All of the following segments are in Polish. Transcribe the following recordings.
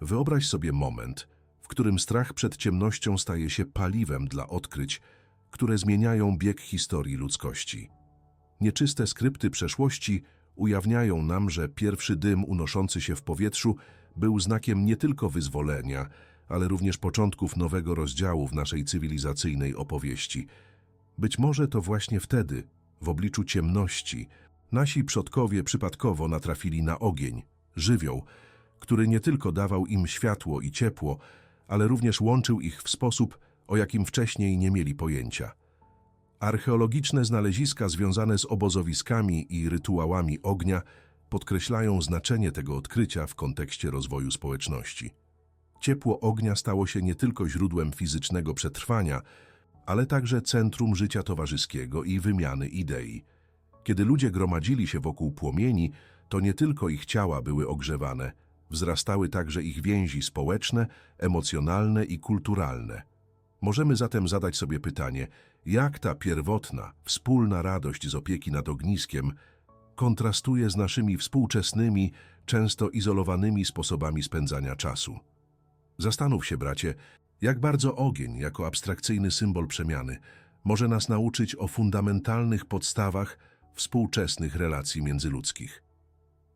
Wyobraź sobie moment, w którym strach przed ciemnością staje się paliwem dla odkryć, które zmieniają bieg historii ludzkości. Nieczyste skrypty przeszłości ujawniają nam, że pierwszy dym unoszący się w powietrzu był znakiem nie tylko wyzwolenia, ale również początków nowego rozdziału w naszej cywilizacyjnej opowieści. Być może to właśnie wtedy, w obliczu ciemności, nasi przodkowie przypadkowo natrafili na ogień, żywioł, który nie tylko dawał im światło i ciepło, ale również łączył ich w sposób, o jakim wcześniej nie mieli pojęcia. Archeologiczne znaleziska związane z obozowiskami i rytuałami ognia podkreślają znaczenie tego odkrycia w kontekście rozwoju społeczności. Ciepło ognia stało się nie tylko źródłem fizycznego przetrwania, ale także centrum życia towarzyskiego i wymiany idei. Kiedy ludzie gromadzili się wokół płomieni, to nie tylko ich ciała były ogrzewane, wzrastały także ich więzi społeczne, emocjonalne i kulturalne. Możemy zatem zadać sobie pytanie, jak ta pierwotna, wspólna radość z opieki nad ogniskiem kontrastuje z naszymi współczesnymi, często izolowanymi sposobami spędzania czasu. Zastanów się, bracie, jak bardzo ogień, jako abstrakcyjny symbol przemiany, może nas nauczyć o fundamentalnych podstawach współczesnych relacji międzyludzkich.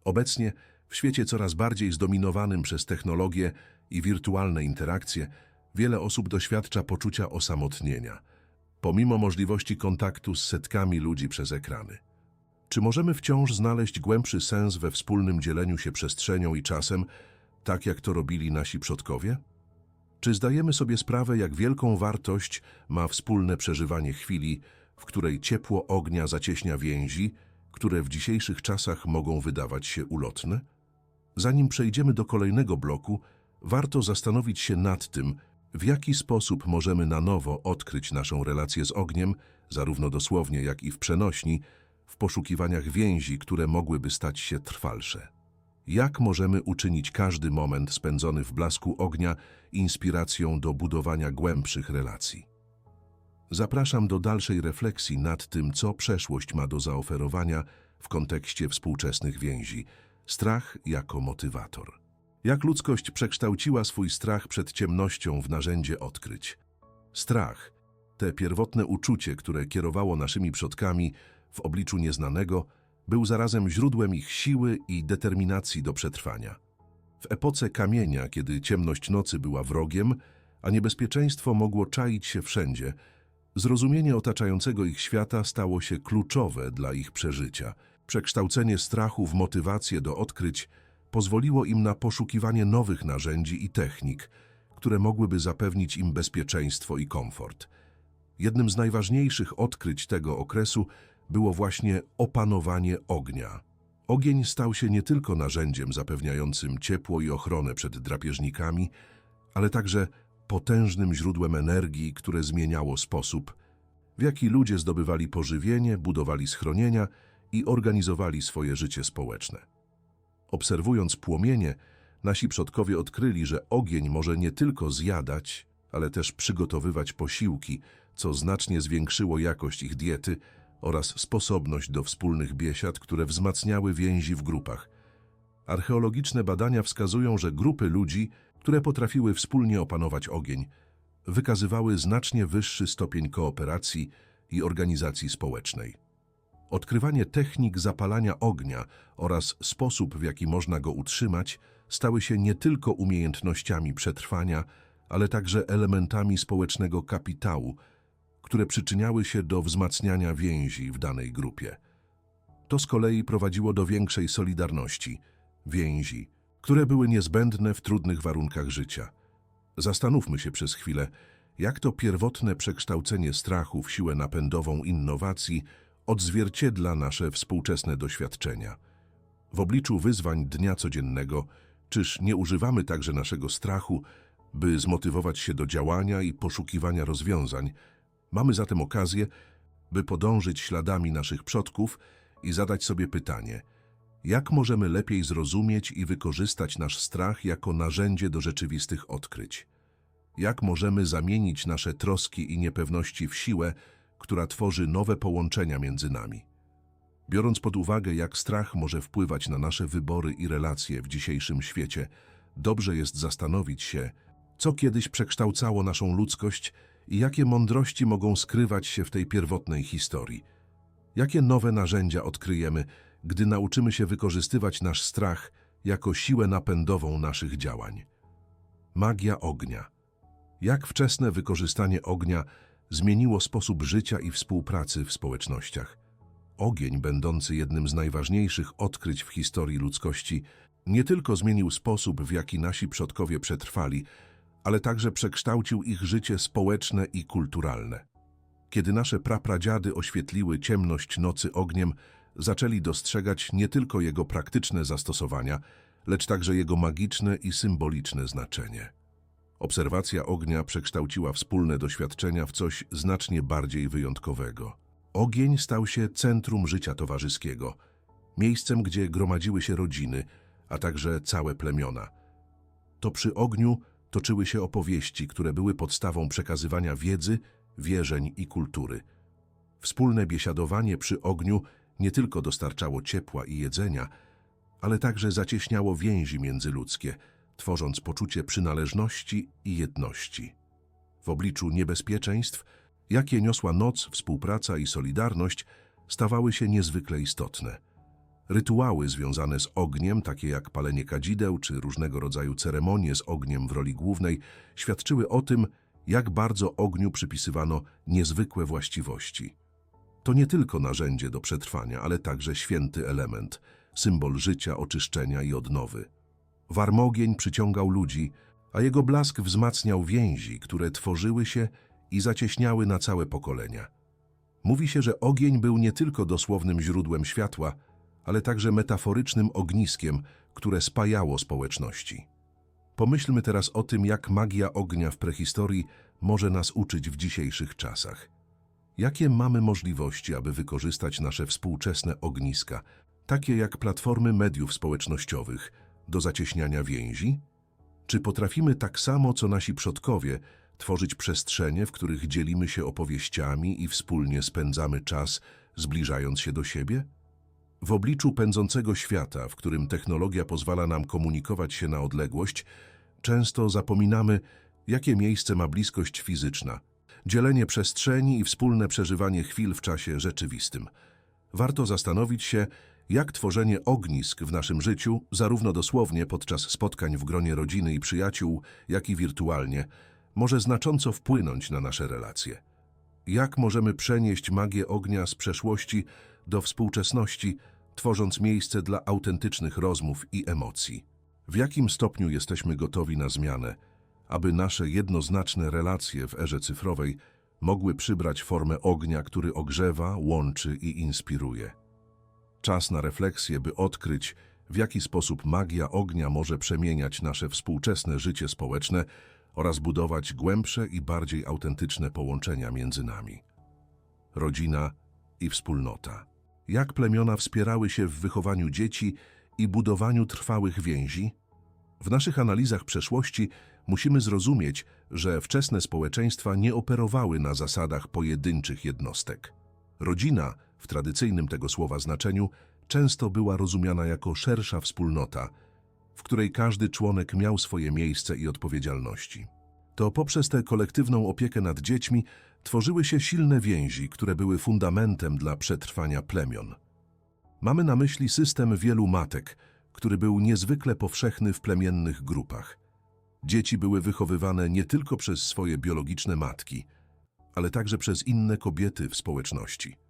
Obecnie, w świecie coraz bardziej zdominowanym przez technologię i wirtualne interakcje, wiele osób doświadcza poczucia osamotnienia, pomimo możliwości kontaktu z setkami ludzi przez ekrany. Czy możemy wciąż znaleźć głębszy sens we wspólnym dzieleniu się przestrzenią i czasem, tak jak to robili nasi przodkowie? Czy zdajemy sobie sprawę, jak wielką wartość ma wspólne przeżywanie chwili, w której ciepło ognia zacieśnia więzi, które w dzisiejszych czasach mogą wydawać się ulotne? Zanim przejdziemy do kolejnego bloku, warto zastanowić się nad tym, w jaki sposób możemy na nowo odkryć naszą relację z ogniem, zarówno dosłownie, jak i w przenośni, w poszukiwaniach więzi, które mogłyby stać się trwalsze. Jak możemy uczynić każdy moment spędzony w blasku ognia inspiracją do budowania głębszych relacji? Zapraszam do dalszej refleksji nad tym, co przeszłość ma do zaoferowania w kontekście współczesnych więzi. Strach jako motywator. Jak ludzkość przekształciła swój strach przed ciemnością w narzędzie odkryć. Strach, te pierwotne uczucie, które kierowało naszymi przodkami w obliczu nieznanego, był zarazem źródłem ich siły i determinacji do przetrwania. W epoce kamienia, kiedy ciemność nocy była wrogiem, a niebezpieczeństwo mogło czaić się wszędzie, zrozumienie otaczającego ich świata stało się kluczowe dla ich przeżycia. Przekształcenie strachu w motywację do odkryć pozwoliło im na poszukiwanie nowych narzędzi i technik, które mogłyby zapewnić im bezpieczeństwo i komfort. Jednym z najważniejszych odkryć tego okresu było właśnie opanowanie ognia. Ogień stał się nie tylko narzędziem zapewniającym ciepło i ochronę przed drapieżnikami, ale także potężnym źródłem energii, które zmieniało sposób, w jaki ludzie zdobywali pożywienie, budowali schronienia i organizowali swoje życie społeczne. Obserwując płomienie, nasi przodkowie odkryli, że ogień może nie tylko zjadać, ale też przygotowywać posiłki, co znacznie zwiększyło jakość ich diety oraz sposobność do wspólnych biesiad, które wzmacniały więzi w grupach. Archeologiczne badania wskazują, że grupy ludzi, które potrafiły wspólnie opanować ogień, wykazywały znacznie wyższy stopień kooperacji i organizacji społecznej. Odkrywanie technik zapalania ognia oraz sposób, w jaki można go utrzymać, stały się nie tylko umiejętnościami przetrwania, ale także elementami społecznego kapitału, które przyczyniały się do wzmacniania więzi w danej grupie. To z kolei prowadziło do większej solidarności, więzi, które były niezbędne w trudnych warunkach życia. Zastanówmy się przez chwilę, jak to pierwotne przekształcenie strachu w siłę napędową innowacji odzwierciedla nasze współczesne doświadczenia. W obliczu wyzwań dnia codziennego, czyż nie używamy także naszego strachu, by zmotywować się do działania i poszukiwania rozwiązań, Mamy zatem okazję, by podążyć śladami naszych przodków i zadać sobie pytanie, jak możemy lepiej zrozumieć i wykorzystać nasz strach jako narzędzie do rzeczywistych odkryć? Jak możemy zamienić nasze troski i niepewności w siłę, która tworzy nowe połączenia między nami? Biorąc pod uwagę, jak strach może wpływać na nasze wybory i relacje w dzisiejszym świecie, dobrze jest zastanowić się, co kiedyś przekształcało naszą ludzkość i jakie mądrości mogą skrywać się w tej pierwotnej historii. Jakie nowe narzędzia odkryjemy, gdy nauczymy się wykorzystywać nasz strach jako siłę napędową naszych działań. Magia ognia. Jak wczesne wykorzystanie ognia zmieniło sposób życia i współpracy w społecznościach. Ogień, będący jednym z najważniejszych odkryć w historii ludzkości, nie tylko zmienił sposób, w jaki nasi przodkowie przetrwali, ale także przekształcił ich życie społeczne i kulturalne. Kiedy nasze prapradziady oświetliły ciemność nocy ogniem, zaczęli dostrzegać nie tylko jego praktyczne zastosowania, lecz także jego magiczne i symboliczne znaczenie. Obserwacja ognia przekształciła wspólne doświadczenia w coś znacznie bardziej wyjątkowego. Ogień stał się centrum życia towarzyskiego, miejscem, gdzie gromadziły się rodziny, a także całe plemiona. To przy ogniu toczyły się opowieści, które były podstawą przekazywania wiedzy, wierzeń i kultury. Wspólne biesiadowanie przy ogniu nie tylko dostarczało ciepła i jedzenia, ale także zacieśniało więzi międzyludzkie, tworząc poczucie przynależności i jedności. W obliczu niebezpieczeństw, jakie niosła noc, współpraca i solidarność, stawały się niezwykle istotne. Rytuały związane z ogniem, takie jak palenie kadzideł czy różnego rodzaju ceremonie z ogniem w roli głównej, świadczyły o tym, jak bardzo ogniu przypisywano niezwykłe właściwości. To nie tylko narzędzie do przetrwania, ale także święty element, symbol życia, oczyszczenia i odnowy. Warmogień przyciągał ludzi, a jego blask wzmacniał więzi, które tworzyły się i zacieśniały na całe pokolenia. Mówi się, że ogień był nie tylko dosłownym źródłem światła, ale także metaforycznym ogniskiem, które spajało społeczności. Pomyślmy teraz o tym, jak magia ognia w prehistorii może nas uczyć w dzisiejszych czasach. Jakie mamy możliwości, aby wykorzystać nasze współczesne ogniska, takie jak platformy mediów społecznościowych, do zacieśniania więzi? Czy potrafimy tak samo, co nasi przodkowie, tworzyć przestrzenie, w których dzielimy się opowieściami i wspólnie spędzamy czas, zbliżając się do siebie? W obliczu pędzącego świata, w którym technologia pozwala nam komunikować się na odległość, często zapominamy, jakie miejsce ma bliskość fizyczna, dzielenie przestrzeni i wspólne przeżywanie chwil w czasie rzeczywistym. Warto zastanowić się, jak tworzenie ognisk w naszym życiu, zarówno dosłownie podczas spotkań w gronie rodziny i przyjaciół, jak i wirtualnie, może znacząco wpłynąć na nasze relacje. Jak możemy przenieść magię ognia z przeszłości do współczesności, tworząc miejsce dla autentycznych rozmów i emocji? W jakim stopniu jesteśmy gotowi na zmianę, aby nasze jednoznaczne relacje w erze cyfrowej mogły przybrać formę ognia, który ogrzewa, łączy i inspiruje? Czas na refleksję, by odkryć, w jaki sposób magia ognia może przemieniać nasze współczesne życie społeczne oraz budować głębsze i bardziej autentyczne połączenia między nami. Rodzina i wspólnota. Jak plemiona wspierały się w wychowaniu dzieci i budowaniu trwałych więzi? W naszych analizach przeszłości musimy zrozumieć, że wczesne społeczeństwa nie operowały na zasadach pojedynczych jednostek. Rodzina, w tradycyjnym tego słowa znaczeniu, często była rozumiana jako szersza wspólnota, w której każdy członek miał swoje miejsce i odpowiedzialności. To poprzez tę kolektywną opiekę nad dziećmi tworzyły się silne więzi, które były fundamentem dla przetrwania plemion. Mamy na myśli system wielu matek, który był niezwykle powszechny w plemiennych grupach. Dzieci były wychowywane nie tylko przez swoje biologiczne matki, ale także przez inne kobiety w społeczności.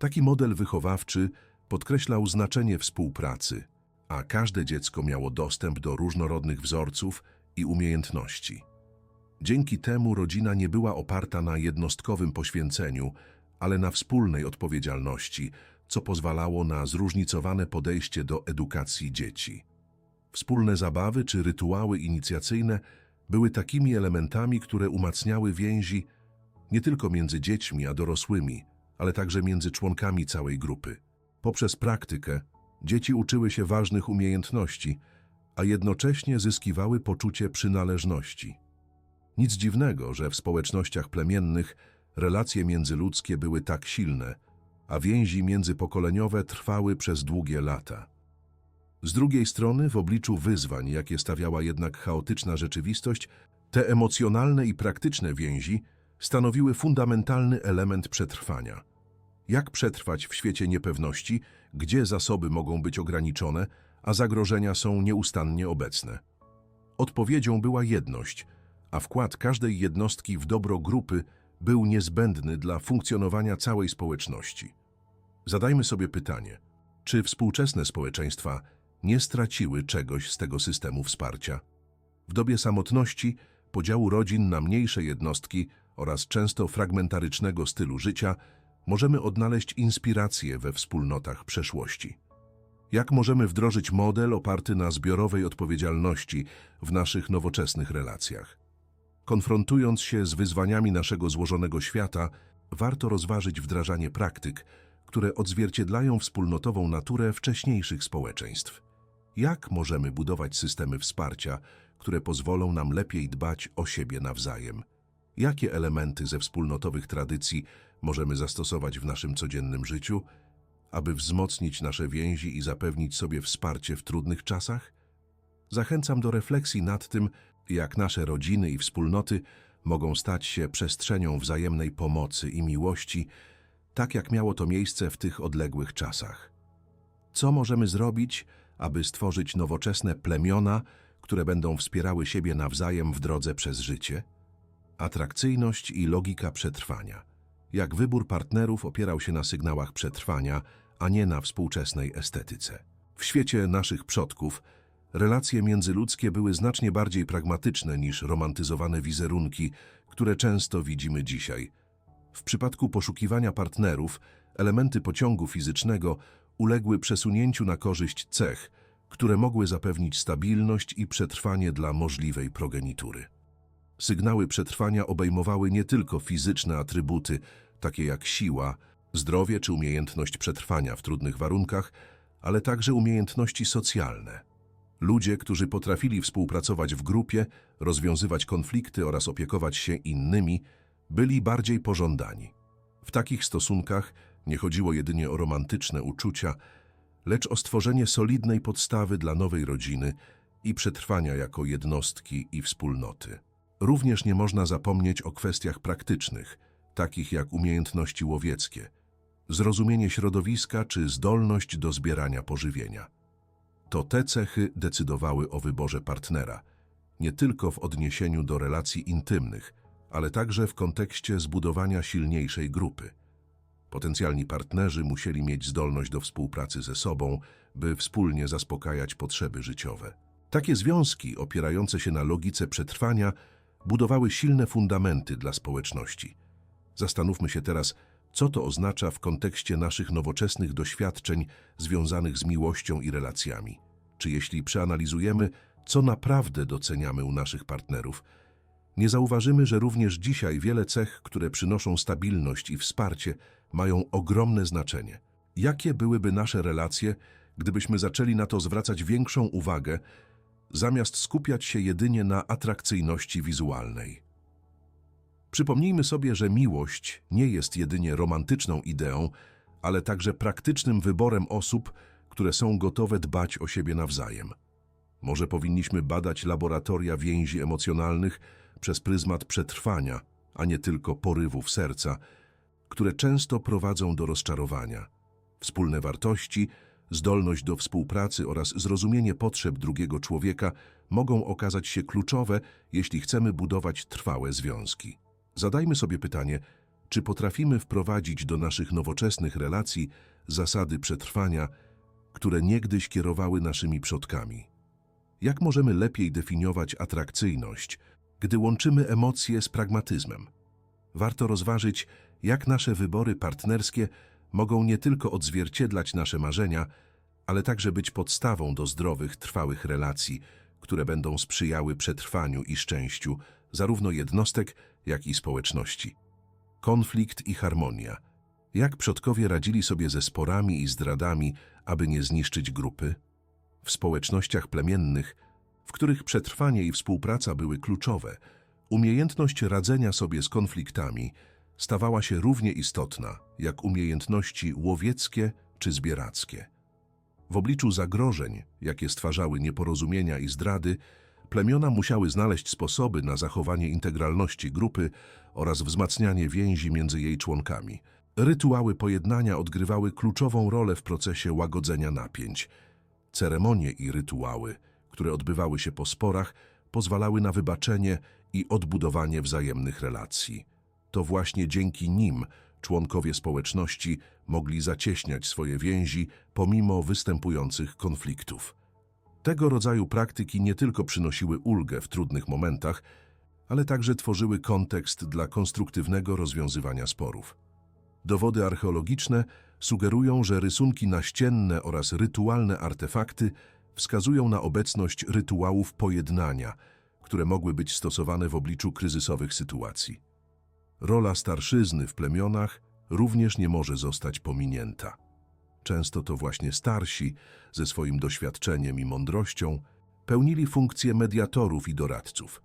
Taki model wychowawczy podkreślał znaczenie współpracy, a każde dziecko miało dostęp do różnorodnych wzorców i umiejętności. Dzięki temu rodzina nie była oparta na jednostkowym poświęceniu, ale na wspólnej odpowiedzialności, co pozwalało na zróżnicowane podejście do edukacji dzieci. Wspólne zabawy czy rytuały inicjacyjne były takimi elementami, które umacniały więzi nie tylko między dziećmi a dorosłymi, ale także między członkami całej grupy. Poprzez praktykę dzieci uczyły się ważnych umiejętności, a jednocześnie zyskiwały poczucie przynależności. Nic dziwnego, że w społecznościach plemiennych relacje międzyludzkie były tak silne, a więzi międzypokoleniowe trwały przez długie lata. Z drugiej strony, w obliczu wyzwań, jakie stawiała jednak chaotyczna rzeczywistość, te emocjonalne i praktyczne więzi stanowiły fundamentalny element przetrwania. Jak przetrwać w świecie niepewności, gdzie zasoby mogą być ograniczone, a zagrożenia są nieustannie obecne? Odpowiedzią była jedność, a wkład każdej jednostki w dobro grupy był niezbędny dla funkcjonowania całej społeczności. Zadajmy sobie pytanie, czy współczesne społeczeństwa nie straciły czegoś z tego systemu wsparcia? W dobie samotności, podziału rodzin na mniejsze jednostki oraz często fragmentarycznego stylu życia możemy odnaleźć inspirację we wspólnotach przeszłości. Jak możemy wdrożyć model oparty na zbiorowej odpowiedzialności w naszych nowoczesnych relacjach? Konfrontując się z wyzwaniami naszego złożonego świata, warto rozważyć wdrażanie praktyk, które odzwierciedlają wspólnotową naturę wcześniejszych społeczeństw. Jak możemy budować systemy wsparcia, które pozwolą nam lepiej dbać o siebie nawzajem? Jakie elementy ze wspólnotowych tradycji możemy zastosować w naszym codziennym życiu, aby wzmocnić nasze więzi i zapewnić sobie wsparcie w trudnych czasach? Zachęcam do refleksji nad tym, jak nasze rodziny i wspólnoty mogą stać się przestrzenią wzajemnej pomocy i miłości, tak jak miało to miejsce w tych odległych czasach. Co możemy zrobić, aby stworzyć nowoczesne plemiona, które będą wspierały siebie nawzajem w drodze przez życie? Atrakcyjność i logika przetrwania. Jak wybór partnerów opierał się na sygnałach przetrwania, a nie na współczesnej estetyce. W świecie naszych przodków relacje międzyludzkie były znacznie bardziej pragmatyczne niż romantyzowane wizerunki, które często widzimy dzisiaj. W przypadku poszukiwania partnerów, elementy pociągu fizycznego uległy przesunięciu na korzyść cech, które mogły zapewnić stabilność i przetrwanie dla możliwej progenitury. Sygnały przetrwania obejmowały nie tylko fizyczne atrybuty, takie jak siła, zdrowie czy umiejętność przetrwania w trudnych warunkach, ale także umiejętności socjalne. Ludzie, którzy potrafili współpracować w grupie, rozwiązywać konflikty oraz opiekować się innymi, byli bardziej pożądani. W takich stosunkach nie chodziło jedynie o romantyczne uczucia, lecz o stworzenie solidnej podstawy dla nowej rodziny i przetrwania jako jednostki i wspólnoty. Również nie można zapomnieć o kwestiach praktycznych, takich jak umiejętności łowieckie, zrozumienie środowiska czy zdolność do zbierania pożywienia. To te cechy decydowały o wyborze partnera, nie tylko w odniesieniu do relacji intymnych, ale także w kontekście zbudowania silniejszej grupy. Potencjalni partnerzy musieli mieć zdolność do współpracy ze sobą, by wspólnie zaspokajać potrzeby życiowe. Takie związki, opierające się na logice przetrwania, budowały silne fundamenty dla społeczności. Zastanówmy się teraz, co to oznacza w kontekście naszych nowoczesnych doświadczeń związanych z miłością i relacjami. Czy jeśli przeanalizujemy, co naprawdę doceniamy u naszych partnerów, nie zauważymy, że również dzisiaj wiele cech, które przynoszą stabilność i wsparcie, mają ogromne znaczenie. Jakie byłyby nasze relacje, gdybyśmy zaczęli na to zwracać większą uwagę, zamiast skupiać się jedynie na atrakcyjności wizualnej? Przypomnijmy sobie, że miłość nie jest jedynie romantyczną ideą, ale także praktycznym wyborem osób, które są gotowe dbać o siebie nawzajem. Może powinniśmy badać laboratoria więzi emocjonalnych przez pryzmat przetrwania, a nie tylko porywów serca, które często prowadzą do rozczarowania. Wspólne wartości, zdolność do współpracy oraz zrozumienie potrzeb drugiego człowieka mogą okazać się kluczowe, jeśli chcemy budować trwałe związki. Zadajmy sobie pytanie, czy potrafimy wprowadzić do naszych nowoczesnych relacji zasady przetrwania, które niegdyś kierowały naszymi przodkami. Jak możemy lepiej definiować atrakcyjność, gdy łączymy emocje z pragmatyzmem? Warto rozważyć, jak nasze wybory partnerskie mogą nie tylko odzwierciedlać nasze marzenia, ale także być podstawą do zdrowych, trwałych relacji, które będą sprzyjały przetrwaniu i szczęściu zarówno jednostek, jak i społeczności. Konflikt i harmonia. Jak przodkowie radzili sobie ze sporami i zdradami, aby nie zniszczyć grupy? W społecznościach plemiennych, w których przetrwanie i współpraca były kluczowe, umiejętność radzenia sobie z konfliktami stawała się równie istotna jak umiejętności łowieckie czy zbierackie. W obliczu zagrożeń, jakie stwarzały nieporozumienia i zdrady, plemiona musiały znaleźć sposoby na zachowanie integralności grupy oraz wzmacnianie więzi między jej członkami. Rytuały pojednania odgrywały kluczową rolę w procesie łagodzenia napięć. Ceremonie i rytuały, które odbywały się po sporach, pozwalały na wybaczenie i odbudowanie wzajemnych relacji. To właśnie dzięki nim członkowie społeczności mogli zacieśniać swoje więzi pomimo występujących konfliktów. Tego rodzaju praktyki nie tylko przynosiły ulgę w trudnych momentach, ale także tworzyły kontekst dla konstruktywnego rozwiązywania sporów. Dowody archeologiczne sugerują, że rysunki naścienne oraz rytualne artefakty wskazują na obecność rytuałów pojednania, które mogły być stosowane w obliczu kryzysowych sytuacji. Rola starszyzny w plemionach również nie może zostać pominięta. Często to właśnie starsi, ze swoim doświadczeniem i mądrością, pełnili funkcję mediatorów i doradców.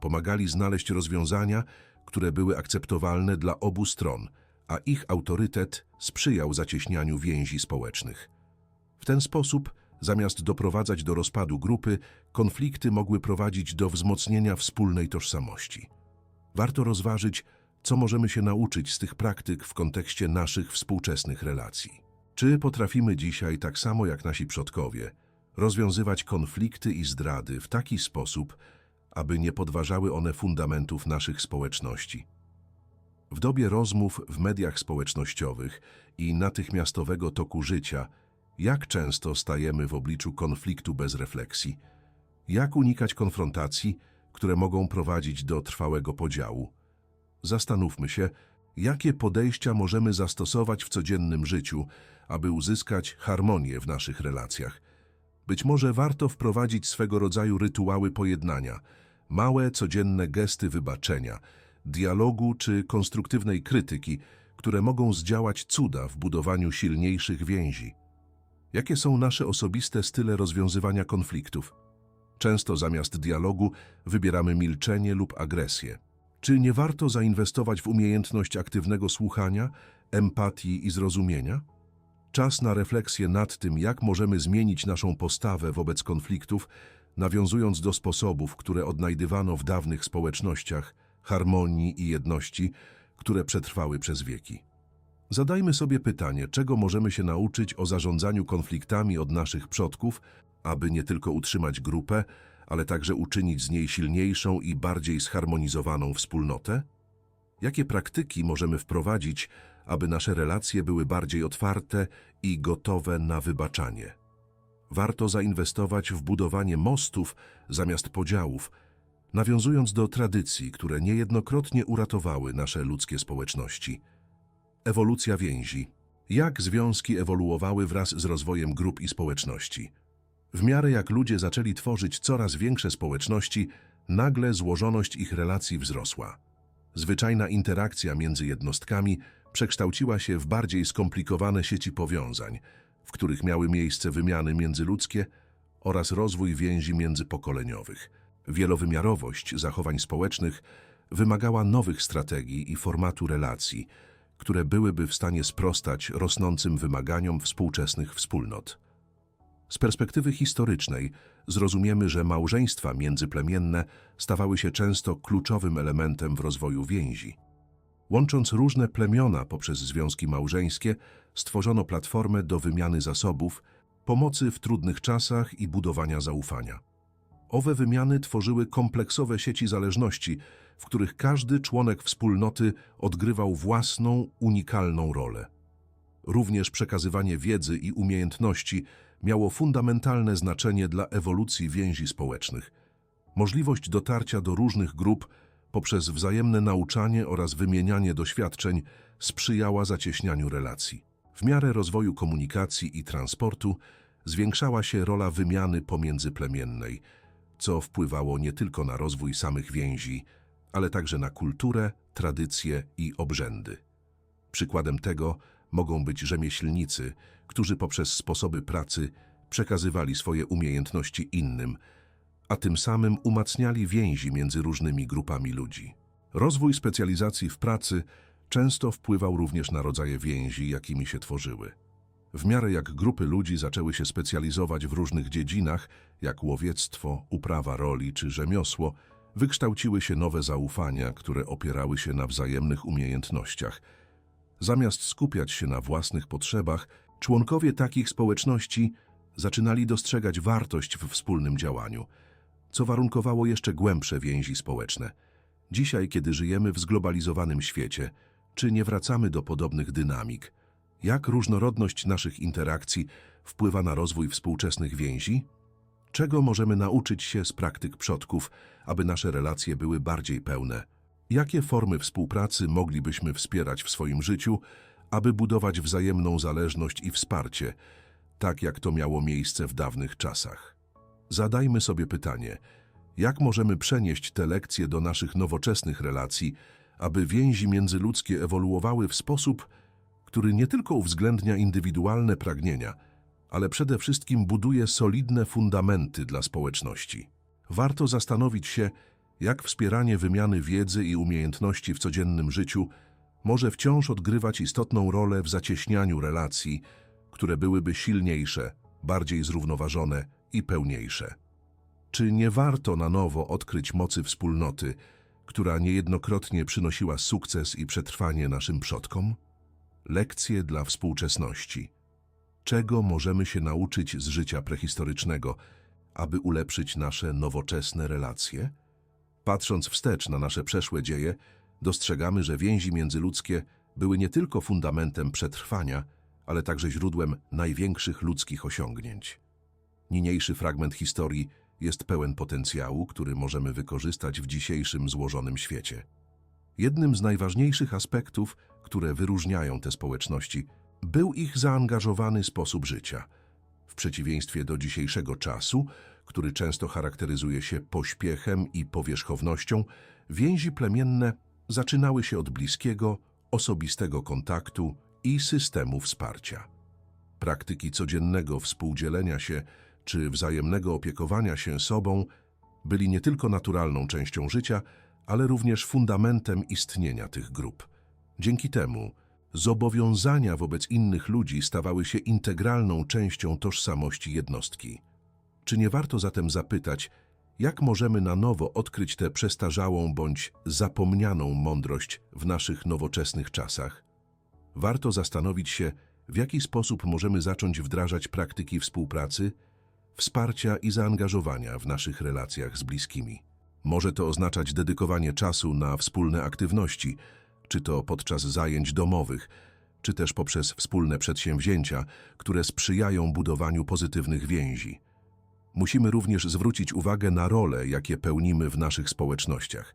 Pomagali znaleźć rozwiązania, które były akceptowalne dla obu stron, a ich autorytet sprzyjał zacieśnianiu więzi społecznych. W ten sposób, zamiast doprowadzać do rozpadu grupy, konflikty mogły prowadzić do wzmocnienia wspólnej tożsamości. Warto rozważyć, co możemy się nauczyć z tych praktyk w kontekście naszych współczesnych relacji. Czy potrafimy dzisiaj, tak samo jak nasi przodkowie, rozwiązywać konflikty i zdrady w taki sposób, aby nie podważały one fundamentów naszych społeczności? W dobie rozmów w mediach społecznościowych i natychmiastowego toku życia, jak często stajemy w obliczu konfliktu bez refleksji? Jak unikać konfrontacji, które mogą prowadzić do trwałego podziału? Zastanówmy się, jakie podejścia możemy zastosować w codziennym życiu, aby uzyskać harmonię w naszych relacjach. Być może warto wprowadzić swego rodzaju rytuały pojednania, małe, codzienne gesty wybaczenia, dialogu czy konstruktywnej krytyki, które mogą zdziałać cuda w budowaniu silniejszych więzi. Jakie są nasze osobiste style rozwiązywania konfliktów? Często zamiast dialogu wybieramy milczenie lub agresję. Czy nie warto zainwestować w umiejętność aktywnego słuchania, empatii i zrozumienia? Czas na refleksję nad tym, jak możemy zmienić naszą postawę wobec konfliktów, nawiązując do sposobów, które odnajdywano w dawnych społecznościach, harmonii i jedności, które przetrwały przez wieki. Zadajmy sobie pytanie, czego możemy się nauczyć o zarządzaniu konfliktami od naszych przodków, aby nie tylko utrzymać grupę, ale także uczynić z niej silniejszą i bardziej zharmonizowaną wspólnotę? Jakie praktyki możemy wprowadzić, aby nasze relacje były bardziej otwarte i gotowe na wybaczanie? Warto zainwestować w budowanie mostów zamiast podziałów, nawiązując do tradycji, które niejednokrotnie uratowały nasze ludzkie społeczności. Ewolucja więzi. Jak związki ewoluowały wraz z rozwojem grup i społeczności? W miarę jak ludzie zaczęli tworzyć coraz większe społeczności, nagle złożoność ich relacji wzrosła. Zwyczajna interakcja między jednostkami przekształciła się w bardziej skomplikowane sieci powiązań, w których miały miejsce wymiany międzyludzkie oraz rozwój więzi międzypokoleniowych. Wielowymiarowość zachowań społecznych wymagała nowych strategii i formatu relacji, które byłyby w stanie sprostać rosnącym wymaganiom współczesnych wspólnot. Z perspektywy historycznej zrozumiemy, że małżeństwa międzyplemienne stawały się często kluczowym elementem w rozwoju więzi. Łącząc różne plemiona poprzez związki małżeńskie, stworzono platformę do wymiany zasobów, pomocy w trudnych czasach i budowania zaufania. Owe wymiany tworzyły kompleksowe sieci zależności, w których każdy członek wspólnoty odgrywał własną, unikalną rolę. Również przekazywanie wiedzy i umiejętności miało fundamentalne znaczenie dla ewolucji więzi społecznych. Możliwość dotarcia do różnych grup poprzez wzajemne nauczanie oraz wymienianie doświadczeń sprzyjała zacieśnianiu relacji. W miarę rozwoju komunikacji i transportu zwiększała się rola wymiany pomiędzyplemiennej, co wpływało nie tylko na rozwój samych więzi, ale także na kulturę, tradycje i obrzędy. Przykładem tego mogą być rzemieślnicy, którzy poprzez sposoby pracy przekazywali swoje umiejętności innym, a tym samym umacniali więzi między różnymi grupami ludzi. Rozwój specjalizacji w pracy często wpływał również na rodzaje więzi, jakimi się tworzyły. W miarę jak grupy ludzi zaczęły się specjalizować w różnych dziedzinach, jak łowiectwo, uprawa roli czy rzemiosło, wykształciły się nowe zaufania, które opierały się na wzajemnych umiejętnościach. Zamiast skupiać się na własnych potrzebach, członkowie takich społeczności zaczynali dostrzegać wartość w wspólnym działaniu, co warunkowało jeszcze głębsze więzi społeczne. Dzisiaj, kiedy żyjemy w zglobalizowanym świecie, czy nie wracamy do podobnych dynamik? Jak różnorodność naszych interakcji wpływa na rozwój współczesnych więzi? Czego możemy nauczyć się z praktyk przodków, aby nasze relacje były bardziej pełne? Jakie formy współpracy moglibyśmy wspierać w swoim życiu, aby budować wzajemną zależność i wsparcie, tak jak to miało miejsce w dawnych czasach? Zadajmy sobie pytanie, jak możemy przenieść te lekcje do naszych nowoczesnych relacji, aby więzi międzyludzkie ewoluowały w sposób, który nie tylko uwzględnia indywidualne pragnienia, ale przede wszystkim buduje solidne fundamenty dla społeczności. Warto zastanowić się, jak wspieranie wymiany wiedzy i umiejętności w codziennym życiu może wciąż odgrywać istotną rolę w zacieśnianiu relacji, które byłyby silniejsze, bardziej zrównoważone i pełniejsze. Czy nie warto na nowo odkryć mocy wspólnoty, która niejednokrotnie przynosiła sukces i przetrwanie naszym przodkom? Lekcje dla współczesności. Czego możemy się nauczyć z życia prehistorycznego, aby ulepszyć nasze nowoczesne relacje? Patrząc wstecz na nasze przeszłe dzieje, dostrzegamy, że więzi międzyludzkie były nie tylko fundamentem przetrwania, ale także źródłem największych ludzkich osiągnięć. Niniejszy fragment historii jest pełen potencjału, który możemy wykorzystać w dzisiejszym złożonym świecie. Jednym z najważniejszych aspektów, które wyróżniają te społeczności, był ich zaangażowany sposób życia. W przeciwieństwie do dzisiejszego czasu, który często charakteryzuje się pośpiechem i powierzchownością, więzi plemienne zaczynały się od bliskiego, osobistego kontaktu i systemu wsparcia. Praktyki codziennego współdzielenia się czy wzajemnego opiekowania się sobą byli nie tylko naturalną częścią życia, ale również fundamentem istnienia tych grup. Dzięki temu zobowiązania wobec innych ludzi stawały się integralną częścią tożsamości jednostki. Czy nie warto zatem zapytać, jak możemy na nowo odkryć tę przestarzałą bądź zapomnianą mądrość w naszych nowoczesnych czasach? Warto zastanowić się, w jaki sposób możemy zacząć wdrażać praktyki współpracy, wsparcia i zaangażowania w naszych relacjach z bliskimi. Może to oznaczać dedykowanie czasu na wspólne aktywności, czy to podczas zajęć domowych, czy też poprzez wspólne przedsięwzięcia, które sprzyjają budowaniu pozytywnych więzi. Musimy również zwrócić uwagę na role, jakie pełnimy w naszych społecznościach.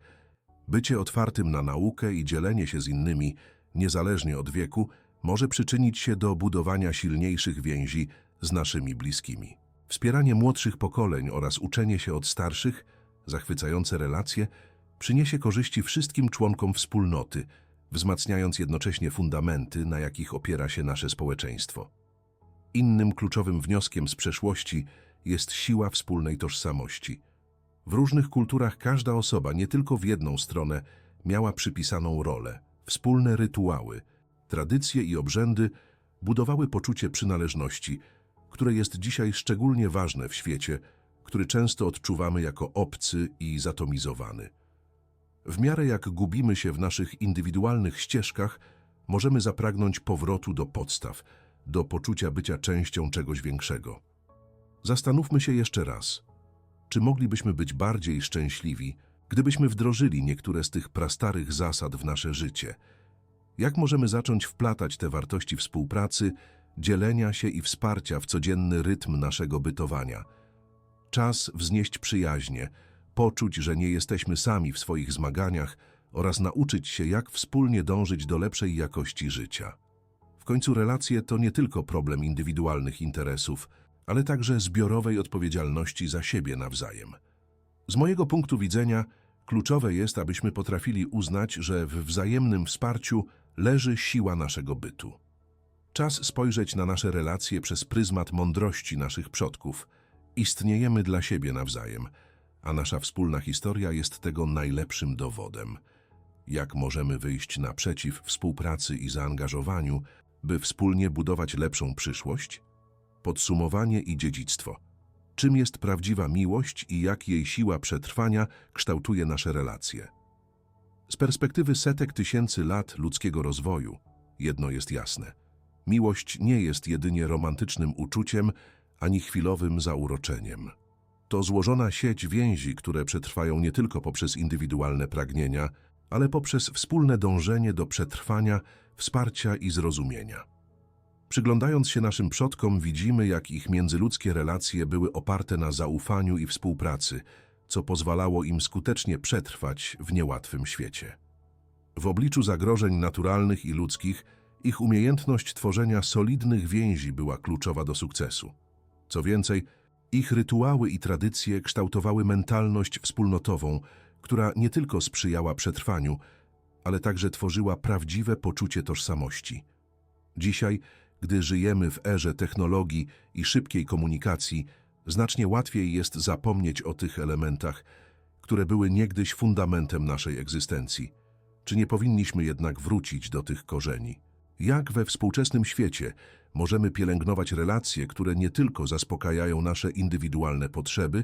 Bycie otwartym na naukę i dzielenie się z innymi, niezależnie od wieku, może przyczynić się do budowania silniejszych więzi z naszymi bliskimi. Wspieranie młodszych pokoleń oraz uczenie się od starszych, zachwycające relacje, przyniesie korzyści wszystkim członkom wspólnoty, wzmacniając jednocześnie fundamenty, na jakich opiera się nasze społeczeństwo. Innym kluczowym wnioskiem z przeszłości jest siła wspólnej tożsamości. W różnych kulturach każda osoba, nie tylko w jedną stronę, miała przypisaną rolę. Wspólne rytuały, tradycje i obrzędy budowały poczucie przynależności, które jest dzisiaj szczególnie ważne w świecie, który często odczuwamy jako obcy i zatomizowany. W miarę jak gubimy się w naszych indywidualnych ścieżkach, możemy zapragnąć powrotu do podstaw, do poczucia bycia częścią czegoś większego. Zastanówmy się jeszcze raz, czy moglibyśmy być bardziej szczęśliwi, gdybyśmy wdrożyli niektóre z tych prastarych zasad w nasze życie? Jak możemy zacząć wplatać te wartości współpracy, dzielenia się i wsparcia w codzienny rytm naszego bytowania? Czas wznieść przyjaźnie, poczuć, że nie jesteśmy sami w swoich zmaganiach oraz nauczyć się, jak wspólnie dążyć do lepszej jakości życia. W końcu relacje to nie tylko problem indywidualnych interesów, ale także zbiorowej odpowiedzialności za siebie nawzajem. Z mojego punktu widzenia kluczowe jest, abyśmy potrafili uznać, że w wzajemnym wsparciu leży siła naszego bytu. Czas spojrzeć na nasze relacje przez pryzmat mądrości naszych przodków. Istniejemy dla siebie nawzajem, a nasza wspólna historia jest tego najlepszym dowodem. Jak możemy wyjść naprzeciw współpracy i zaangażowaniu, by wspólnie budować lepszą przyszłość? Podsumowanie i dziedzictwo. Czym jest prawdziwa miłość i jak jej siła przetrwania kształtuje nasze relacje? Z perspektywy setek tysięcy lat ludzkiego rozwoju, jedno jest jasne. Miłość nie jest jedynie romantycznym uczuciem ani chwilowym zauroczeniem. To złożona sieć więzi, które przetrwają nie tylko poprzez indywidualne pragnienia, ale poprzez wspólne dążenie do przetrwania, wsparcia i zrozumienia. Przyglądając się naszym przodkom, widzimy, jak ich międzyludzkie relacje były oparte na zaufaniu i współpracy, co pozwalało im skutecznie przetrwać w niełatwym świecie. W obliczu zagrożeń naturalnych i ludzkich, ich umiejętność tworzenia solidnych więzi była kluczowa do sukcesu. Co więcej, ich rytuały i tradycje kształtowały mentalność wspólnotową, która nie tylko sprzyjała przetrwaniu, ale także tworzyła prawdziwe poczucie tożsamości. Dzisiaj, gdy żyjemy w erze technologii i szybkiej komunikacji, znacznie łatwiej jest zapomnieć o tych elementach, które były niegdyś fundamentem naszej egzystencji. Czy nie powinniśmy jednak wrócić do tych korzeni? Jak we współczesnym świecie możemy pielęgnować relacje, które nie tylko zaspokajają nasze indywidualne potrzeby,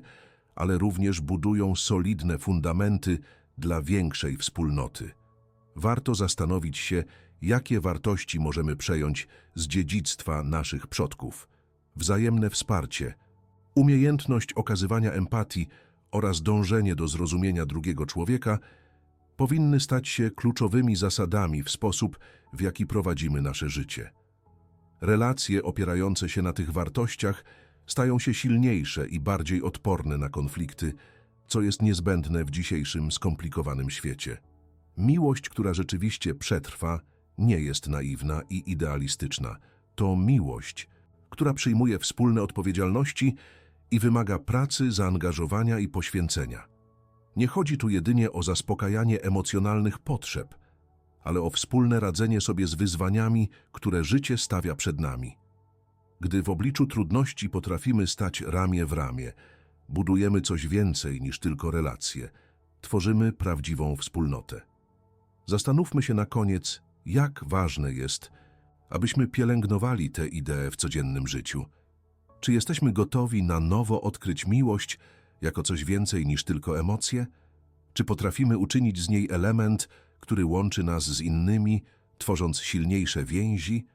ale również budują solidne fundamenty dla większej wspólnoty? Warto zastanowić się, jakie wartości możemy przejąć z dziedzictwa naszych przodków. Wzajemne wsparcie, umiejętność okazywania empatii oraz dążenie do zrozumienia drugiego człowieka powinny stać się kluczowymi zasadami w sposób, w jaki prowadzimy nasze życie. Relacje opierające się na tych wartościach stają się silniejsze i bardziej odporne na konflikty, co jest niezbędne w dzisiejszym skomplikowanym świecie. Miłość, która rzeczywiście przetrwa, nie jest naiwna i idealistyczna. To miłość, która przyjmuje wspólne odpowiedzialności i wymaga pracy, zaangażowania i poświęcenia. Nie chodzi tu jedynie o zaspokajanie emocjonalnych potrzeb, ale o wspólne radzenie sobie z wyzwaniami, które życie stawia przed nami. Gdy w obliczu trudności potrafimy stać ramię w ramię, budujemy coś więcej niż tylko relacje, tworzymy prawdziwą wspólnotę. Zastanówmy się na koniec, jak ważne jest, abyśmy pielęgnowali tę ideę w codziennym życiu. Czy jesteśmy gotowi na nowo odkryć miłość jako coś więcej niż tylko emocje? Czy potrafimy uczynić z niej element, który łączy nas z innymi, tworząc silniejsze więzi?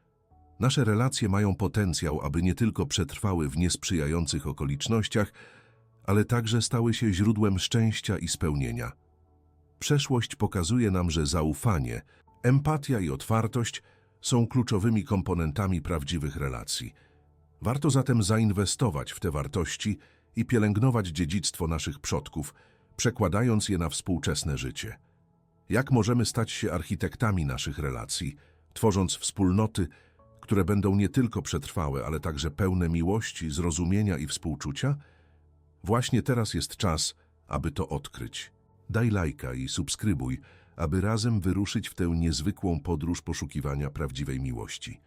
Nasze relacje mają potencjał, aby nie tylko przetrwały w niesprzyjających okolicznościach, ale także stały się źródłem szczęścia i spełnienia. Przeszłość pokazuje nam, że zaufanie, empatia i otwartość są kluczowymi komponentami prawdziwych relacji. Warto zatem zainwestować w te wartości i pielęgnować dziedzictwo naszych przodków, przekładając je na współczesne życie. Jak możemy stać się architektami naszych relacji, tworząc wspólnoty, które będą nie tylko przetrwałe, ale także pełne miłości, zrozumienia i współczucia? Właśnie teraz jest czas, aby to odkryć. Daj lajka i subskrybuj, aby razem wyruszyć w tę niezwykłą podróż poszukiwania prawdziwej miłości.